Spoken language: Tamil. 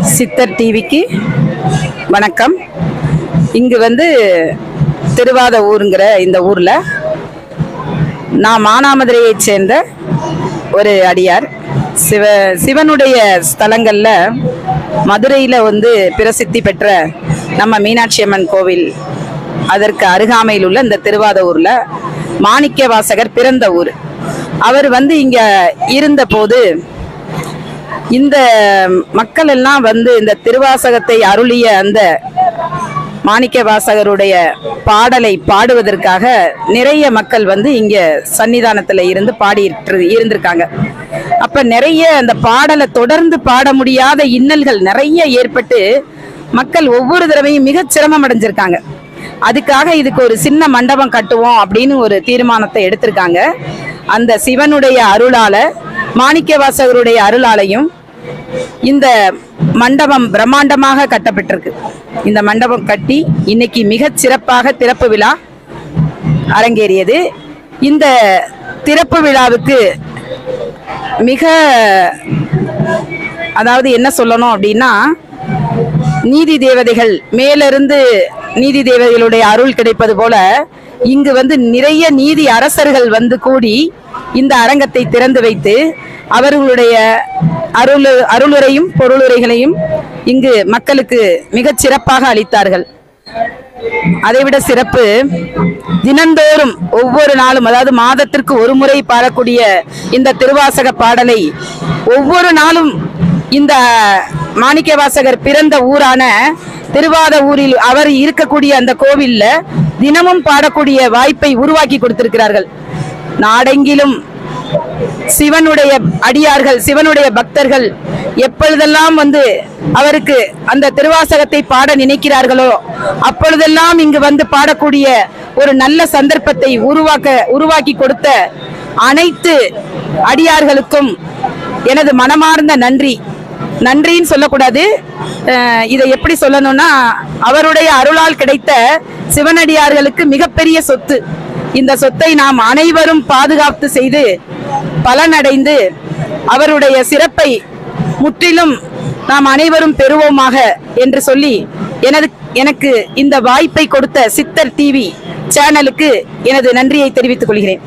சித்தர் டிவிக்கு வணக்கம். இங்கு வந்து திருவாத ஊருங்கிற இந்த ஊரில் நான் மானாமதுரையைச் சேர்ந்த ஒரு அடியார். சிவ சிவனுடைய ஸ்தலங்களில் மதுரையில் வந்து பிரசித்தி பெற்ற நம்ம மீனாட்சி அம்மன் கோவில் அதற்கு அருகாமையில் உள்ள இந்த திருவாத ஊரில் மாணிக்க வாசகர் பிறந்த ஊர். அவர் வந்து இங்கே இருந்தபோது இந்த மக்கள் எல்லாம் வந்து இந்த திருவாசகத்தை அருளிய அந்த மாணிக்க வாசகருடைய பாடலை பாடுவதற்காக நிறைய மக்கள் வந்து இங்க சன்னிதானத்துல இருந்து பாடிட்டு இருந்திருக்காங்க. அப்ப நிறைய அந்த பாடலை தொடர்ந்து பாட முடியாத இன்னல்கள் நிறைய ஏற்பட்டு மக்கள் ஒவ்வொரு தடவையும் மிக சிரமம் அடைஞ்சிருக்காங்க. அதுக்காக இதுக்கு ஒரு சின்ன மண்டபம் கட்டுவோம் அப்படின்னு ஒரு தீர்மானத்தை எடுத்திருக்காங்க. அந்த சிவனுடைய அருளால மாணிக்க வாசகருடைய அருளாலையும் இந்த மண்டபம் பிரம்மாண்டமாக கட்டப்பட்டிருக்கு. இந்த மண்டபம் கட்டி இன்னைக்கு மிகச் சிறப்பாக திறப்பு விழா அரங்கேறியது. இந்த திறப்பு விழாவுக்கு மிக அதாவது என்ன சொல்லணும் அப்படின்னா நீதி தேவதைகள் மேலிருந்து நீதி தேவதைகளுடைய அருள் கிடைப்பது போல இங்கு வந்து நிறைய நீதி அரசர்கள் வந்து கூடி இந்த அரங்கத்தை திறந்து வைத்து அவர்களுடைய அருள் அருளுரையும் பொருளுரைகளையும் இங்கு மக்களுக்கு மிகச் சிறப்பாக அளித்தார்கள். அதைவிட சிறப்பு தினந்தோறும் ஒவ்வொரு நாளும் அதாவது மாதத்திற்கு ஒரு முறை பாடக்கூடிய இந்த திருவாசக பாடலை ஒவ்வொரு நாளும் இந்த மாணிக்க வாசகர் பிறந்த ஊரான திருவாத ஊரில் அவர் இருக்கக்கூடிய அந்த கோவில்ல தினமும் பாடக்கூடிய வாய்ப்பை உருவாக்கி கொடுத்திருக்கிறார்கள். நாடெங்கிலும் சிவனுடைய அடியார்கள் சிவனுடைய பக்தர்கள் எப்பொழுதெல்லாம் வந்து அவருக்கு அந்த திருவாசகத்தை பாட நினைக்கிறார்களோ அப்பொழுதெல்லாம் இங்கு வந்து பாடக்கூடிய ஒரு நல்ல சந்தர்ப்பத்தை உருவாக்க உருவாக்கி கொடுத்த அனைத்து அடியார்களுக்கும் எனது மனமார்ந்த நன்றி. நன்றின்னு சொல்லக்கூடாது. இதை எப்படி சொல்லணும்னா அவருடைய அருளால் கிடைத்த சிவனடியார்களுக்கு மிகப்பெரிய சொத்து. இந்த சொத்தை நாம் அனைவரும் பாதுகாத்து செய்து பலனடைந்து அவருடைய சிறப்பை முற்றிலும் நாம் அனைவரும் பெறுவோமாக என்று சொல்லி எனது எனக்கு இந்த வாய்ப்பை கொடுத்த சித்தர் டிவி சேனலுக்கு எனது நன்றியை தெரிவித்துக் கொள்கிறேன்.